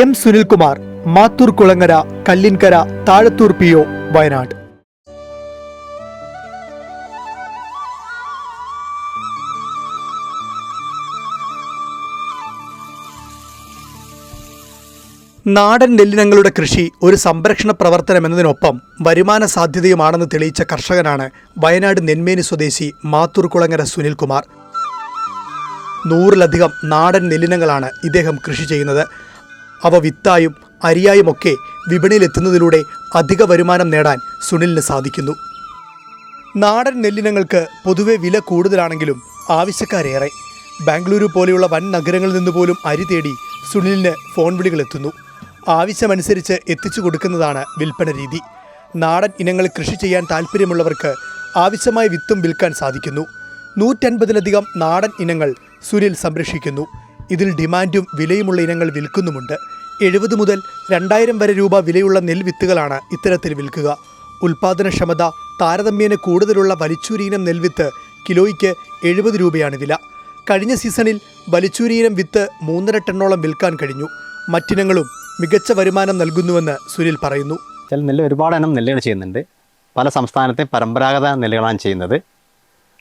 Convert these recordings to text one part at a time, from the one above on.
M Sunilkumar Mathur Kulangara Kallinkara Thazhathur P O Wayanad. നാടൻ നെല്ലിനങ്ങളുടെ കൃഷി ഒരു സംരക്ഷണ പ്രവർത്തനം പ്രവർത്തനമെന്നതിനൊപ്പം വരുമാന സാധ്യതയുമാണെന്ന് തെളിയിച്ച കർഷകനാണ് വയനാട് നെന്മേനി സ്വദേശി മാത്തൂർ കുളങ്ങര സുനിൽകുമാർ. നൂറിലധികം നാടൻ നെല്ലിനങ്ങളാണ് ഇദ്ദേഹം കൃഷി ചെയ്യുന്നത്. അവ വിത്തായും അരിയായുമൊക്കെ വിപണിയിലെത്തുന്നതിലൂടെ അധിക വരുമാനം നേടാൻ സുനിലിന് സാധിക്കുന്നു. നാടൻ നെല്ലിനങ്ങൾക്ക് പൊതുവെ വില കൂടുതലാണെങ്കിലും ആവശ്യക്കാരേറെ. ബാംഗ്ലൂരു പോലെയുള്ള വൻ നഗരങ്ങളിൽ നിന്ന് പോലും അരി തേടി സുനിലിന് ഫോൺ വിളികൾ എത്തുന്നു ആവശ്യമനുസരിച്ച് എത്തിച്ചു കൊടുക്കുന്നതാണ് വിൽപ്പന രീതി. നാടൻ ഇനങ്ങൾ കൃഷി ചെയ്യാൻ താല്പര്യമുള്ളവർക്ക് ആവശ്യമായ വിത്തും വിൽക്കാൻ സാധിക്കുന്നു. നൂറ്റൻപതിലധികം നാടൻ ഇനങ്ങൾ സുനിൽ സംരക്ഷിക്കുന്നു. ഇതിൽ ഡിമാൻഡും വിലയുമുള്ള ഇനങ്ങൾ വിൽക്കുന്നുമുണ്ട്. എഴുപത് മുതൽ രണ്ടായിരം വരെ രൂപ വിലയുള്ള നെൽവിത്തുകളാണ് ഇത്തരത്തിൽ വിൽക്കുക. ഉൽപാദനക്ഷമത താരതമ്യേന കൂടുതലുള്ള വലിച്ചൂരിയിനം നെൽവിത്ത് കിലോയ്ക്ക് എഴുപത് രൂപയാണ് വില. കഴിഞ്ഞ സീസണിൽ വലിച്ചൂരിയിനം വിത്ത് മൂന്നര ടണ്ണോളം വിൽക്കാൻ കഴിഞ്ഞു. മറ്റിനങ്ങളും മികച്ച വരുമാനം നൽകുന്നുവെന്ന് സുനിൽ പറയുന്നു. ചില നെല്ല് ഒരുപാട് ഇനം നെല്ലുകൾ ചെയ്യുന്നുണ്ട്. പല സംസ്ഥാനത്തെ പരമ്പരാഗത നെല്ലുകളാണ് ചെയ്യുന്നത്.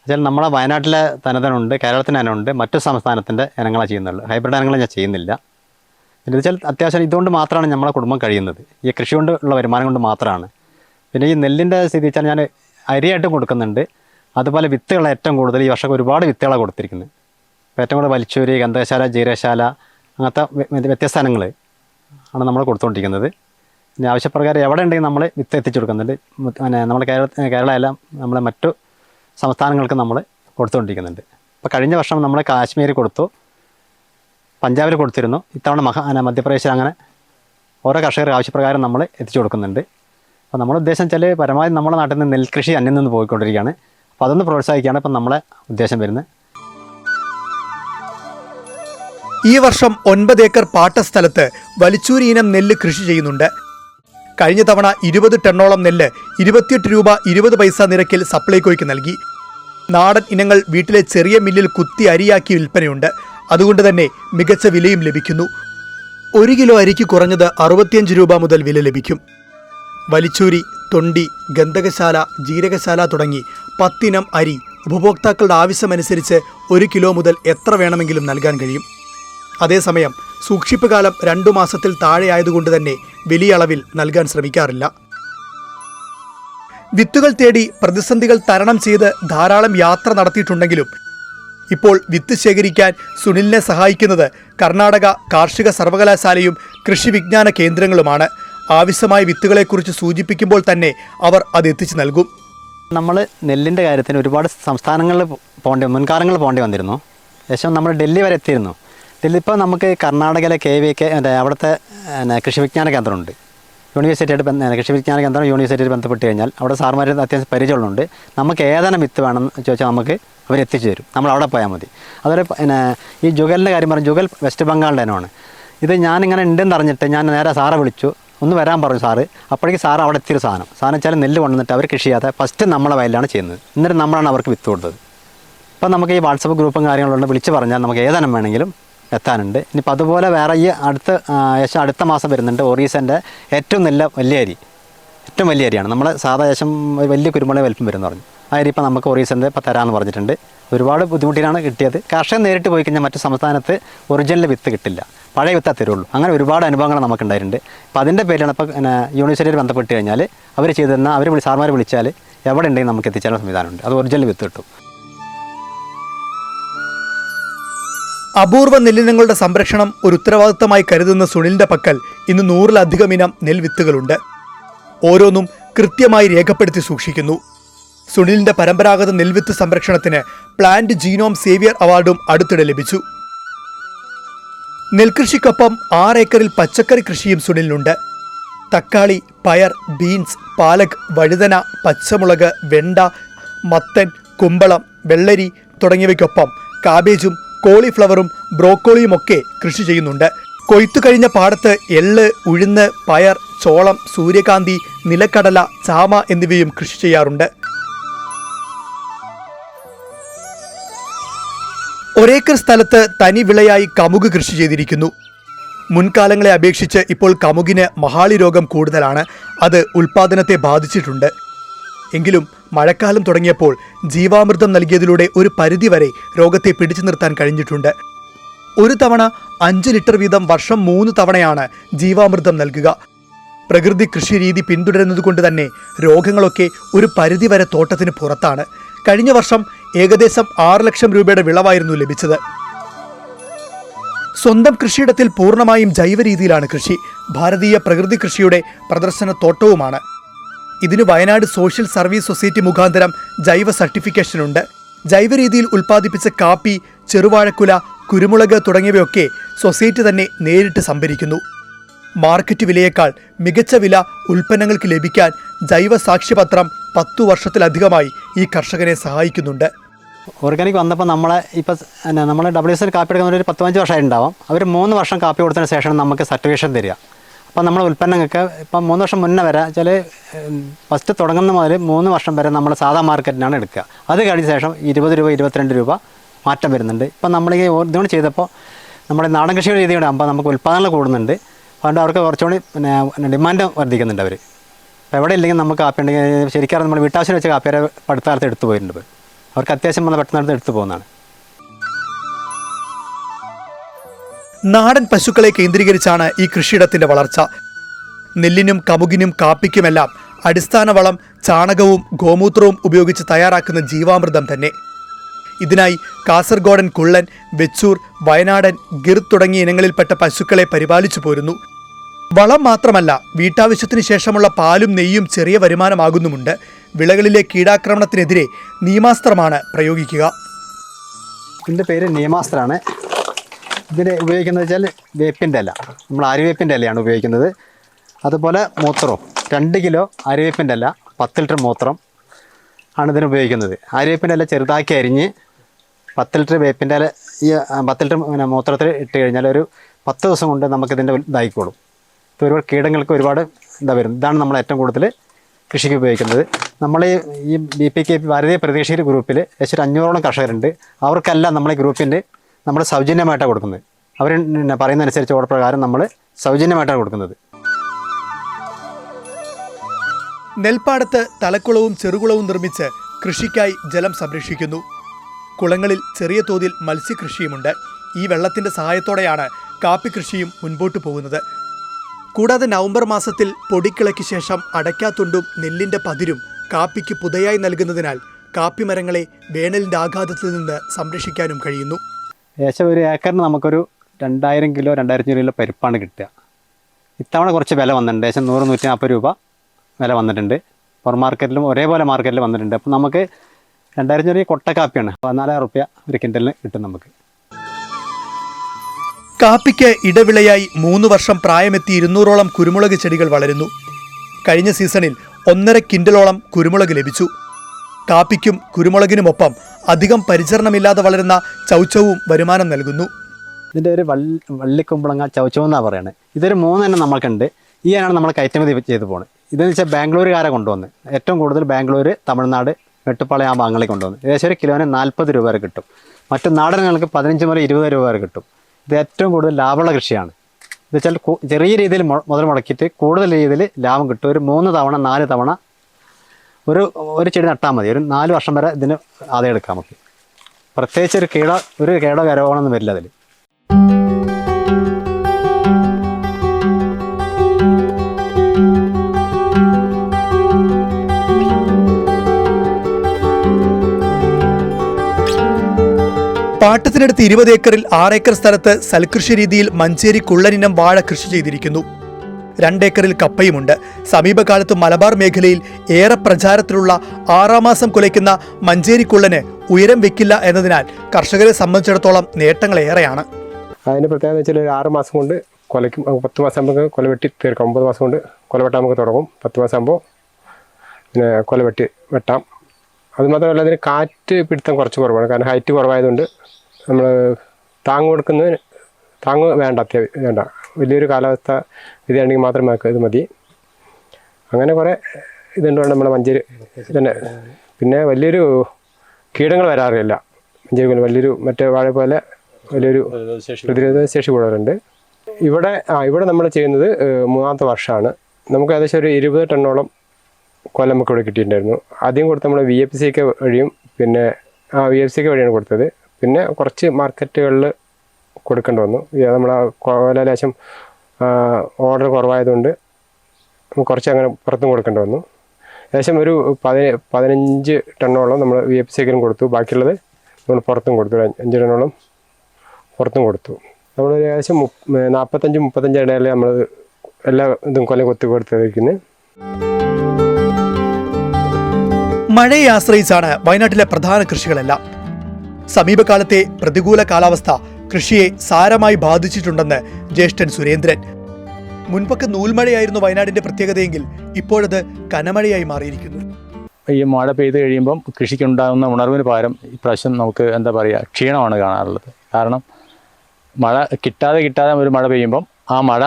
വെച്ചാൽ നമ്മളെ വയനാട്ടിലെ തനതനുണ്ട് കേരളത്തിന് ഇനമുണ്ട് മറ്റു സംസ്ഥാനത്തിന്റെ ഇനങ്ങളാണ് ചെയ്യുന്നുള്ളൂ. ഹൈബ്രിഡ് ഇനങ്ങൾ ഞാൻ ചെയ്യുന്നില്ല. പിന്നെ വെച്ചാൽ അത്യാവശ്യം ഇതുകൊണ്ട് മാത്രമാണ് നമ്മളെ കുടുംബം കഴിയുന്നത്. ഈ കൃഷി കൊണ്ട് ഉള്ള വരുമാനം കൊണ്ട് മാത്രമാണ്. പിന്നെ ഈ നെല്ലിന്റെ സ്ഥിതി വെച്ചാൽ ഞാൻ അരിയായിട്ടും കൊടുക്കുന്നുണ്ട്. അതുപോലെ വിത്തുകൾ ഏറ്റവും കൂടുതൽ ഈ വർഷം ഒരുപാട് വിത്തുകളാണ് കൊടുത്തിരിക്കുന്നത്. ഇപ്പോൾ ഏറ്റവും കൂടുതൽ വലിച്ചൂരി ഗന്ധശാല ജീരശാല അങ്ങനത്തെ വ്യ- വ്യത്യസ്ത ഇനങ്ങൾ ആണ് നമ്മൾ കൊടുത്തുകൊണ്ടിരിക്കുന്നത്. പിന്നെ ആവശ്യപ്രകാരം എവിടെ ഉണ്ടെങ്കിൽ നമ്മൾ വിത്ത് എത്തിച്ചു കൊടുക്കുന്നുണ്ട്. പിന്നെ നമ്മുടെ കേരള കേരള എല്ലാം നമ്മളെ മറ്റു സംസ്ഥാനങ്ങൾക്ക് നമ്മൾ കൊടുത്തുകൊണ്ടിരിക്കുന്നുണ്ട്. അപ്പോൾ കഴിഞ്ഞ വർഷം നമ്മൾ കാശ്മീർ കൊടുത്തു. പഞ്ചാബിൽ കൊടുത്തിരുന്നു. ഇത്തവണ മഹാ മധ്യപ്രദേശിൽ അങ്ങനെ ഓരോ കർഷകർ ആവശ്യപ്രകാരം നമ്മൾ എത്തിച്ചു കൊടുക്കുന്നുണ്ട്. അപ്പോൾ നമ്മുടെ ഉദ്ദേശം വെച്ചാൽ പരമാവധി നമ്മുടെ നാട്ടിൽ നിന്ന് നെൽകൃഷി അന്യം നിന്ന് പോയിക്കൊണ്ടിരിക്കുകയാണ്. അപ്പോൾ അതൊന്ന് പ്രോത്സാഹിക്കുകയാണ് ഇപ്പം നമ്മളെ ഉദ്ദേശം വരുന്നത്. ഈ വർഷം ഒൻപത് ഏക്കർ പാട്ട സ്ഥലത്ത് വലിച്ചൂരി ഇനം നെല്ല് കൃഷി ചെയ്യുന്നുണ്ട്. കഴിഞ്ഞ തവണ ഇരുപത് ടണ്ണോളം നെല്ല് ഇരുപത്തിയെട്ട് രൂപ ഇരുപത് പൈസ നിരക്കിൽ സപ്ലൈകോയ്ക്ക് നൽകി. നാടൻ ഇനങ്ങൾ വീട്ടിലെ ചെറിയ മില്ലിൽ കുത്തി അരിയാക്കി വിൽപ്പനയുണ്ട്. അതുകൊണ്ട് തന്നെ മികച്ച വിലയും ലഭിക്കുന്നു. ഒരു കിലോ അരിക്ക് കുറഞ്ഞത് അറുപത്തിയഞ്ച് രൂപ മുതൽ വില ലഭിക്കും. വലിച്ചൂരി തൊണ്ടി ഗന്ധകശാല ജീരകശാല തുടങ്ങി പത്തിനം അരി ഉപഭോക്താക്കളുടെ ആവശ്യമനുസരിച്ച് ഒരു കിലോ മുതൽ എത്ര വേണമെങ്കിലും നൽകാൻ കഴിയും. അതേസമയം സൂക്ഷിപ്പ് കാലം രണ്ടു മാസത്തിൽ താഴെയായതുകൊണ്ട് തന്നെ വലിയ അളവിൽ നൽകാൻ ശ്രമിക്കാറില്ല. വിത്തുകൾ തേടി പ്രതിസന്ധികൾ തരണം ചെയ്ത് ധാരാളം യാത്ര നടത്തിയിട്ടുണ്ടെങ്കിലും ഇപ്പോൾ വിത്ത് ശേഖരിക്കാൻ സുനിലിനെ സഹായിക്കുന്നത് കർണാടക കാർഷിക സർവകലാശാലയും കൃഷി വിജ്ഞാന കേന്ദ്രങ്ങളുമാണ്. ആവശ്യമായ വിത്തുകളെക്കുറിച്ച് സൂചിപ്പിക്കുമ്പോൾ തന്നെ അവർ അത് എത്തിച്ചു നൽകും. നമ്മൾ നെല്ലിന്റെ കാര്യത്തിന് ഒരുപാട് സംസ്ഥാനങ്ങളിൽ പോകേണ്ടി മുൻകാലങ്ങളിൽ പോകേണ്ടി വന്നിരുന്നു. ശേഷം നമ്മൾ ഡൽഹി വരെ എത്തിയിരുന്നു. ഇപ്പോൾ നമുക്ക് കർണാടകയിലെ കെ വി കെ എന്റെ അവിടുത്തെ കൃഷി വിജ്ഞാന കേന്ദ്രമുണ്ട്. യൂണിവേഴ്സിറ്റിയായിട്ട് ബന്ധ കൃഷി വിജ്ഞാന കേന്ദ്രം യൂണിവേഴ്സിറ്റിയായിട്ട് ബന്ധപ്പെട്ട് കഴിഞ്ഞാൽ അവിടെ സാർമാർ അത്യാവശ്യം പരിചയമുള്ളതുകൊണ്ട് നമുക്ക് ഏതാണ് വിത്ത് വേണം ചോദിച്ചാൽ നമുക്ക് അവർ എത്തിച്ചു തരും. നമ്മൾ അവിടെ പോയാൽ മതി. അതുപോലെ പിന്നെ ഈ ജുഗലിന്റെ കാര്യം പറഞ്ഞു ജുഗൽ വെസ്റ്റ് ബംഗാളിന്റെ തന്നെയാണ് ഇത് ഞാനിങ്ങനെ ഉണ്ടെന്ന് അറിഞ്ഞിട്ട് ഞാൻ നേരെ സാറെ വിളിച്ചു. ഒന്ന് വരാൻ പറഞ്ഞു സാറ്. അപ്പോഴേക്കും സാറ് അവിടെ എത്തിയൊരു സാധനം. സാധനം വെച്ചാൽ നെല്ല് കൊണ്ടുവന്നിട്ട് അവർ കൃഷി ചെയ്യാതെ ഫസ്റ്റ് നമ്മളെ വയലാണ് ചെയ്യുന്നത്. എന്നിട്ട് നമ്മളാണ് അവർക്ക് വിത്ത് കൊടുത്തത്. ഇപ്പം നമുക്ക് ഈ വാട്സപ്പ് ഗ്രൂപ്പും കാര്യങ്ങളുണ്ട് വിളിച്ച് പറഞ്ഞാൽ നമുക്ക് ഏതാനും വേണമെങ്കിലും എത്താനുണ്ട്. ഇനിയിപ്പോൾ അതുപോലെ വേറെ ഈ അടുത്ത ഏകദേശം അടുത്ത മാസം വരുന്നുണ്ട് ഒറീസന്റെ ഏറ്റവും നല്ല വലിയ അരി. ഏറ്റവും വലിയ അരിയാണ്. നമ്മൾ സാധാ ഏകദേശം വലിയ കുരുമുളക് വലിപ്പം വരും എന്ന് പറഞ്ഞു. ആ അരി ഇപ്പോൾ നമുക്ക് ഒറീസന്റെ ഇപ്പോൾ തരാമെന്ന് പറഞ്ഞിട്ടുണ്ട്. ഒരുപാട് ബുദ്ധിമുട്ടിലാണ് കിട്ടിയത്. കർഷകൻ നേരിട്ട് പോയി കഴിഞ്ഞാൽ മറ്റു സംസ്ഥാനത്ത് ഒറിജിനൽ വിത്ത് കിട്ടില്ല. പഴയ വിത്താ തരുള്ളൂ. അങ്ങനെ ഒരുപാട് അനുഭവങ്ങൾ നമുക്കുണ്ടായിട്ടുണ്ട്. അപ്പോൾ അതിന്റെ പേരിലാണ് ഇപ്പോൾ യൂണിവേഴ്സിറ്റിയിൽ ബന്ധപ്പെട്ട് കഴിഞ്ഞാൽ അവർ ചെയ്തു തന്നാൽ അവർ സാർമാർ വിളിച്ചാൽ എവിടെ ഉണ്ടെങ്കിൽ നമുക്ക് എത്തിച്ചേരാൻ സംവിധാനമുണ്ട്. അത് ഒറിജിനൽ വിത്ത് കിട്ടും. അപൂർവ നെല്ലിനങ്ങളുടെ സംരക്ഷണം ഒരു ഉത്തരവാദിത്തമായി കരുതുന്ന സുനിലിന്റെ പക്കൽ ഇന്ന് നൂറിലധികം ഇനം നെൽവിത്തുകളുണ്ട്. ഓരോന്നും കൃത്യമായി രേഖപ്പെടുത്തി സൂക്ഷിക്കുന്നു. സുനിലിന്റെ പരമ്പരാഗത നെൽവിത്ത് സംരക്ഷണത്തിന് പ്ലാന്റ് ജീനോം സേവിയർ അവാർഡും അടുത്തിടെ ലഭിച്ചു. നെൽകൃഷിക്കൊപ്പം ആറ് ഏക്കറിൽ പച്ചക്കറി കൃഷിയും സുനിലിനുണ്ട്. തക്കാളി പയർ ബീൻസ് പാലക് വഴുതന പച്ചമുളക് വെണ്ട മത്തൻ കുമ്പളം വെള്ളരി തുടങ്ങിയവയ്ക്കൊപ്പം കാബേജും കോളിഫ്ലവറും ബ്രോക്കോളിയുമൊക്കെ കൃഷി ചെയ്യുന്നുണ്ട്. കൊയ്ത്തു കഴിഞ്ഞ പാടത്ത് എള്ള് ഉഴുന്ന് പയർ ചോളം സൂര്യകാന്തി നിലക്കടല ചാമ എന്നിവയും കൃഷി ചെയ്യാറുണ്ട്. ഒരേക്കർ സ്ഥലത്ത് തനി വിളയായി കമുക് കൃഷി ചെയ്തിരിക്കുന്നു. മുൻകാലങ്ങളെ അപേക്ഷിച്ച് ഇപ്പോൾ കമുകിന് മഹാളി രോഗം കൂടുതലാണ്. അത് ഉൽപാദനത്തെ ബാധിച്ചിട്ടുണ്ട്. എങ്കിലും മഴക്കാലം തുടങ്ങിയപ്പോൾ ജീവാമൃതം നൽകിയതിലൂടെ ഒരു പരിധിവരെ രോഗത്തെ പിടിച്ചു നിർത്താൻ കഴിഞ്ഞിട്ടുണ്ട്. ഒരു തവണ അഞ്ച് ലിറ്റർ വീതം വർഷം മൂന്ന് തവണയാണ് ജീവാമൃതം നൽകുക. പ്രകൃതി കൃഷി രീതി പിന്തുടരുന്നതുകൊണ്ട് തന്നെ രോഗങ്ങളൊക്കെ ഒരു പരിധിവരെ തോട്ടത്തിന് പുറത്താണ്. കഴിഞ്ഞ വർഷം ഏകദേശം ആറ് ലക്ഷം രൂപയുടെ വിളവായിരുന്നു ലഭിച്ചത്. സ്വന്തം കൃഷിയിടത്തിൽ പൂർണമായും ജൈവ രീതിയിലാണ് കൃഷി. ഭാരതീയ പ്രകൃതി കൃഷിയുടെ പ്രദർശന തോട്ടവുമാണ് ഇതിന് വയനാട് സോഷ്യൽ സർവീസ് സൊസൈറ്റി മുഖാന്തരം ജൈവ സർട്ടിഫിക്കേഷനുണ്ട്. ജൈവ രീതിയിൽ ഉൽപ്പാദിപ്പിച്ച കാപ്പി ചെറുവാഴക്കുല കുരുമുളക് തുടങ്ങിയവയൊക്കെ സൊസൈറ്റി തന്നെ നേരിട്ട് സംഭരിക്കുന്നു. മാർക്കറ്റ് വിലയേക്കാൾ മികച്ച വില ഉൽപ്പന്നങ്ങൾക്ക് ലഭിക്കാൻ ജൈവ സാക്ഷ്യപത്രം പത്തു വർഷത്തിലധികമായി ഈ കർഷകനെ സഹായിക്കുന്നുണ്ട്. ഓർഗാനിക് വന്നപ്പോൾ നമ്മളെ ഇപ്പം നമ്മൾ ഡബ്ല്യു എസ് കാപ്പി എടുക്കുന്ന ഒരു പത്ത് പതിനഞ്ച് വർഷമായി ഉണ്ടാവും അവർ മൂന്ന് വർഷം കാപ്പി കൊടുത്തതിന് ശേഷം നമുക്ക് സർട്ടിഫിക്കേഷൻ തരിക. അപ്പോൾ നമ്മുടെ ഉൽപ്പന്നങ്ങൾക്ക് ഇപ്പം മൂന്ന് വർഷം മുന്നേ വരെ ചില ഫസ്റ്റ് തുടങ്ങുന്ന മുതൽ മൂന്ന് വർഷം വരെ നമ്മൾ സാധാ മാർക്കറ്റിനാണ് എടുക്കുക. അത് കഴിഞ്ഞ ശേഷം ഇരുപത് രൂപ ഇരുപത്തിരണ്ട് രൂപ മാറ്റം വരുന്നുണ്ട്. ഇപ്പം നമ്മൾ ഈ ഇതുകൊണ്ട് ചെയ്തപ്പോൾ നമ്മുടെ നാടൻ കൃഷിയുടെ രീതിയുടെ ആകുമ്പോൾ നമുക്ക് ഉൽപ്പാദനം കൂടുന്നുണ്ട്. അതുകൊണ്ട് അവർക്ക് കുറച്ചുകൂടി പിന്നെ ഡിമാൻഡ് വർദ്ധിക്കുന്നുണ്ട് അവർ അപ്പോൾ എവിടെ ഇല്ലെങ്കിൽ നമുക്ക് കാപ്പി ഉണ്ടെങ്കിൽ ശരിക്കും നമ്മൾ വീട്ടാവശ്യം വെച്ച കാപ്പിയുടെ അടുത്ത എടുത്തു പോയിട്ടുണ്ട് അവർക്ക് അത്യാവശ്യം വന്ന പെട്ടെന്ന് എടുത്തു പോകുന്നതാണ്. നാടൻ പശുക്കളെ കേന്ദ്രീകരിച്ചാണ് ഈ കൃഷിയിടത്തിന്റെ വളർച്ച. നെല്ലിനും കമുകിനും കാപ്പിക്കുമെല്ലാം അടിസ്ഥാന വളം ചാണകവും ഗോമൂത്രവും ഉപയോഗിച്ച് തയ്യാറാക്കുന്ന ജീവാമൃതം തന്നെ. ഇതിനായി കാസർഗോഡൻ കുള്ളൻ വെച്ചൂർ വയനാടൻ ഗിർ തുടങ്ങിയ ഇനങ്ങളിൽപ്പെട്ട പശുക്കളെ പരിപാലിച്ചു പോരുന്നു. വളം മാത്രമല്ല വീട്ടാവശ്യത്തിന് ശേഷമുള്ള പാലും നെയ്യും ചെറിയ വരുമാനമാകുന്നുമുണ്ട്. വിളകളിലെ കീടാക്രമണത്തിനെതിരെ നിയമാസ്ത്രമാണ് പ്രയോഗിക്കുക. എന്റെ പേര് നിയമാസ്ത്രമാണ്. ഇതിന് ഉപയോഗിക്കുന്നത് വെച്ചാൽ വേപ്പിന്റെ ഇല. നമ്മൾ അരിവേപ്പിന്റെ ഇലയാണ് ഉപയോഗിക്കുന്നത്. അതുപോലെ മൂത്രവും. രണ്ട് കിലോ അരിവേപ്പിന്റെ ഇല പത്ത് ലിറ്റർ മൂത്രം ആണ് ഇതിന് ഉപയോഗിക്കുന്നത്. അരിവേപ്പിന്റെ ഇല ചെറുതാക്കി അരിഞ്ഞ് പത്ത് ലിറ്റർ വേപ്പിന്റെ ഇല ഈ പത്ത് ലിറ്റർ പിന്നെ മൂത്രത്തിൽ ഇട്ട് കഴിഞ്ഞാൽ ഒരു പത്ത് ദിവസം കൊണ്ട് നമുക്കിതിന്റെ ഇതായിക്കോളും. ഇപ്പോൾ ഒരുപാട് കീടങ്ങൾക്ക് ഒരുപാട് ഇതാ വരും ഇതാണ് നമ്മൾ ഏറ്റവും കൂടുതൽ കൃഷിക്ക് ഉപയോഗിക്കുന്നത്. നമ്മൾ ഈ ബി പി കെ പി ഭാരതീയ പ്രതീക്ഷയിൽ ഗ്രൂപ്പിൽ ഏകദേശം ഒരു അഞ്ഞൂറോളം കർഷകരുണ്ട്. അവർക്കെല്ലാം നമ്മളെ ഗ്രൂപ്പിന്റെ നമ്മൾ സൗജന്യമായിട്ടാണ് കൊടുക്കുന്നത്. അവർ പറയുന്നതനുസരിച്ച് ഓർഡർ പ്രകാരം നമ്മൾ സൗജന്യമായിട്ടാണ് കൊടുക്കുന്നത്. നെൽപ്പാടത്ത് തലക്കുളവും ചെറുകുളവും നിർമ്മിച്ച് കൃഷിക്കായി ജലം സംരക്ഷിക്കുന്നു. കുളങ്ങളിൽ ചെറിയ തോതിൽ മത്സ്യകൃഷിയുമുണ്ട്. ഈ വെള്ളത്തിന്റെ സഹായത്തോടെയാണ് കാപ്പി കൃഷിയും മുൻപോട്ട് പോകുന്നത്. കൂടാതെ നവംബർ മാസത്തിൽ പൊടിക്കിളയ്ക്ക് ശേഷം അടയ്ക്കാത്തുണ്ടും നെല്ലിന്റെ പതിരും കാപ്പിക്ക് പുതയായി നൽകുന്നതിനാൽ കാപ്പി മരങ്ങളെ വേനലിന്റെ ആഘാതത്തിൽ നിന്ന് സംരക്ഷിക്കാനും കഴിയുന്നു. ഏകദേശം ഒരു ഏക്കറിന് നമുക്കൊരു രണ്ടായിരം കിലോ രണ്ടായിരത്തി കിലോ പരിപ്പാണ് കിട്ടുക. ഇത്തവണ കുറച്ച് വില വന്നിട്ടുണ്ട്. ഏകദേശം നൂറ് നൂറ്റി നാൽപ്പത് രൂപ വില വന്നിട്ടുണ്ട്. പുറം മാർക്കറ്റിലും ഒരേപോലെ മാർക്കറ്റിൽ വന്നിട്ടുണ്ട്. അപ്പം നമുക്ക് രണ്ടായിരം ചെറിയ കൊട്ടക്കാപ്പിയാണ്. പതിനാലായിരം റുപ്യ ഒരു കിൻഡലിന് കിട്ടും നമുക്ക്. കാപ്പിക്ക് ഇടവിളയായി മൂന്ന് വർഷം പ്രായമെത്തി ഇരുന്നൂറോളം കുരുമുളക് ചെടികൾ വളരുന്നു. കഴിഞ്ഞ സീസണിൽ ഒന്നര കിൻഡലോളം കുരുമുളക് ലഭിച്ചു. കാപ്പിക്കും കുരുമുളകിനുമൊപ്പം അധികം പരിചരണമില്ലാതെ വളരുന്ന ചൗച്ചവും വരുമാനം നൽകുന്നു. ഇതിന്റെ ഒരു വള്ളി വള്ളിക്കുമ്പളങ്ങ എന്നാണ് പറയുന്നത് ഇതൊരു മൂന്നെണ്ണം നമ്മൾക്കുണ്ട്. ഈ ആണ് നമ്മൾ കയറ്റുമതി ചെയ്തു പോകുന്നത് ഇതെന്ന് വെച്ചാൽ ബാംഗ്ലൂരുകാരെ കൊണ്ടുവന്ന്. ഏറ്റവും കൂടുതൽ ബാംഗ്ലൂർ തമിഴ്നാട് വെട്ടുപ്പാളയം ആ ഭാഗങ്ങളിൽ കൊണ്ടുവന്ന്. ഏകദേശം ഒരു കിലോന് നാൽപ്പത് രൂപ വരെ കിട്ടും. മറ്റു നാടനങ്ങൾക്ക് പതിനഞ്ച് മുതൽ ഇരുപത് രൂപ വരെ കിട്ടും. ഇത് ഏറ്റവും കൂടുതൽ ലാഭമുള്ള കൃഷിയാണ്. എന്ന് വെച്ചാൽ ചെറിയ രീതിയിൽ മുതൽ മുടക്കിയിട്ട് കൂടുതൽ രീതിയിൽ ലാഭം കിട്ടും. ഒരു മൂന്ന് തവണ നാല് തവണ ഒരു ഒരു ചെടി നട്ടാൽ മതി. ഒരു നാല് വർഷം വരെ ഇതിന് ആദ്യം എടുക്കാം നമുക്ക്. പ്രത്യേകിച്ച് ഒരു കീട ഒരു കീടോ കരവണമെന്ന് വരില്ല അതിൽ പാട്ടത്തിനടുത്ത് ഇരുപത് ഏക്കറിൽ ആറേക്കർ സ്ഥലത്ത് സൽകൃഷി രീതിയിൽ മഞ്ചേരി കുള്ളനിനം വാഴ കൃഷി ചെയ്തിരിക്കുന്നു. രണ്ടേക്കറിൽ കപ്പയുമുണ്ട്. സമീപകാലത്ത് മലബാർ മേഖലയിൽ ഏറെ പ്രചാരത്തിലുള്ള ആറാം മാസം കുലയ്ക്കുന്ന മഞ്ചേരി കുള്ളന് ഉയരം വെക്കില്ല എന്നതിനാൽ കർഷകരെ സംബന്ധിച്ചിടത്തോളം നേട്ടങ്ങളേറെയാണ് അതിന്റെ പ്രത്യേകത വെച്ചാൽ ഒരു ആറ് മാസം കൊണ്ട് കൊലയ്ക്കും പത്ത് മാസം ആകുമ്പോൾ കൊല വെട്ടി തീർക്കാം. ഒമ്പത് മാസം കൊണ്ട് കൊല വെട്ടാൻ നമുക്ക് തുടങ്ങും. പത്ത് മാസം ആകുമ്പോൾ പിന്നെ കൊല വെട്ടി വെട്ടാം. അത് മാത്രമല്ല അതിന് കാറ്റ് പിടുത്തം കുറച്ച് കുറവാണ്. കാരണം ഹൈറ്റ് കുറവായതുകൊണ്ട് നമ്മൾ താങ്ങ് കൊടുക്കുന്നതിന് താങ്ങ് വേണ്ട അത്യാവശ്യം വേണ്ട. വലിയൊരു കാലാവസ്ഥ ഇതാണെങ്കിൽ മാത്രമേ ഇത് മതി. അങ്ങനെ കുറേ ഇതുണ്ട് നമ്മുടെ മഞ്ചേരി തന്നെ പിന്നെ വലിയൊരു കീടങ്ങൾ വരാറില്ല. മഞ്ചേരി പോലെ വലിയൊരു മറ്റേ വാഴ പോലെ വലിയൊരു പ്രതിരോധ ശേഷി കൂടുതലുണ്ട് ഇവിടെ ആ ഇവിടെ നമ്മൾ ചെയ്യുന്നത് മൂന്നാമത്തെ വർഷമാണ്. നമുക്ക് ഏകദേശം ഒരു ഇരുപത് ടണ്ണോളം കൊല്ലം നമുക്ക് ഇവിടെ കിട്ടിയിട്ടുണ്ടായിരുന്നു. ആദ്യം കൊടുത്ത് നമ്മൾ വി എഫ് സി ഒക്കെ വഴിയും പിന്നെ ആ വി എഫ് സി ഒക്കെ വഴിയാണ് കൊടുത്തത്. പിന്നെ കുറച്ച് മാർക്കറ്റുകളിൽ കൊടുക്കേണ്ടി വന്നു. നമ്മൾ കൊല ലേശം ഓർഡർ കുറവായതുകൊണ്ട് കുറച്ച് അങ്ങനെ പുറത്തും കൊടുക്കേണ്ടി വന്നു. ഏകദേശം ഒരു പതിന പതിനഞ്ച് ടണ്ണോളം നമ്മൾ വി എഫ് സിക്കിനും കൊടുത്തു. ബാക്കിയുള്ളത് നമ്മൾ പുറത്തും കൊടുത്തു. അഞ്ച് ടണ്ണോളം പുറത്തും കൊടുത്തു. നമ്മൾ ഏകദേശം മുപ്പ നാൽപ്പത്തഞ്ച് മുപ്പത്തഞ്ച് ഇടയിൽ നമ്മൾ എല്ലാ ഇതും കൊല കൊത്തി കൊടുത്തിരിക്കുന്നത് മഴയെ ആശ്രയിച്ചാണ് വയനാട്ടിലെ പ്രധാന കൃഷികളെല്ലാം. സമീപകാലത്തെ പ്രതികൂല കാലാവസ്ഥ കൃഷിയെ സാരമായി ബാധിച്ചിട്ടുണ്ടെന്ന് ജ്യേഷ്ഠൻ സുരേന്ദ്രൻ. മുൻപൊക്കെ നൂൽമഴയായിരുന്നു വയനാടിന്റെ പ്രത്യേകതയെങ്കിൽ ഇപ്പോഴത് കനമഴയായി മാറിയിരിക്കുന്നു. ഈ മഴ പെയ്ത് കഴിയുമ്പം കൃഷിക്കുണ്ടാകുന്ന ഉണർവിന് പകരം ഇപ്രാവശ്യം നമുക്ക് എന്താ പറയുക ക്ഷീണമാണ് കാണാറുള്ളത്. കാരണം മഴ കിട്ടാതെ കിട്ടാതെ ഒരു മഴ പെയ്യുമ്പം ആ മഴ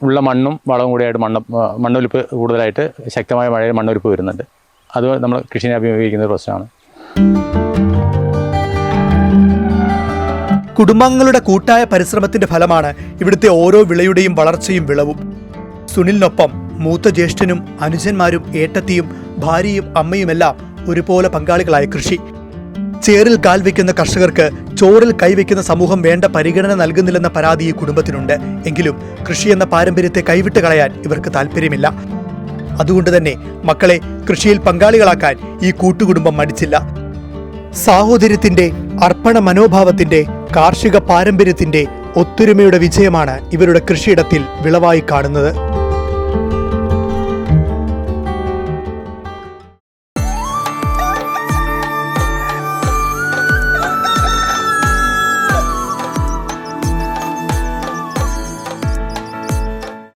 ഉള്ള മണ്ണും വളവും കൂടിയായിട്ട് മണ്ണ് മണ്ണൊലിപ്പ് കൂടുതലായിട്ട് ശക്തമായ മഴയിൽ മണ്ണൊലിപ്പ് വരുന്നുണ്ട്. അത് നമ്മൾ കൃഷിനെ അഭിമുഖീകരിക്കുന്ന ഒരു പ്രശ്നമാണ്. കുടുംബാംഗങ്ങളുടെ കൂട്ടായ പരിശ്രമത്തിന്റെ ഫലമാണ് ഇവിടുത്തെ ഓരോ വിളയുടെയും വളർച്ചയും വിളവും. സുനിലിനൊപ്പം മൂത്ത ജ്യേഷ്ഠനും അനുജന്മാരും ഏട്ടത്തിയും ഭാര്യയും അമ്മയുമെല്ലാം ഒരുപോലെ പങ്കാളികളായ കൃഷി. ചേറിൽ കാൽ വയ്ക്കുന്ന കർഷകർക്ക് ചോറിൽ കൈവയ്ക്കുന്ന സമൂഹം വേണ്ട പരിഗണന നൽകുന്നില്ലെന്ന പരാതി ഈ കുടുംബത്തിനുണ്ട്. എങ്കിലും കൃഷി എന്ന പാരമ്പര്യത്തെ കൈവിട്ട് കളയാൻ ഇവർക്ക് താല്പര്യമില്ല അതുകൊണ്ട് തന്നെ മക്കളെ കൃഷിയിൽ പങ്കാളികളാക്കാൻ ഈ കൂട്ടുകുടുംബം മടിച്ചില്ല. സാഹോദര്യത്തിന്റെ അർപ്പണ മനോഭാവത്തിന്റെ കാർഷിക പാരമ്പര്യത്തിന്റെ ഒത്തൊരുമയുടെ വിജയമാണ് ഇവരുടെ കൃഷിയിടത്തിൽ വിളവായി കാണുന്നത്.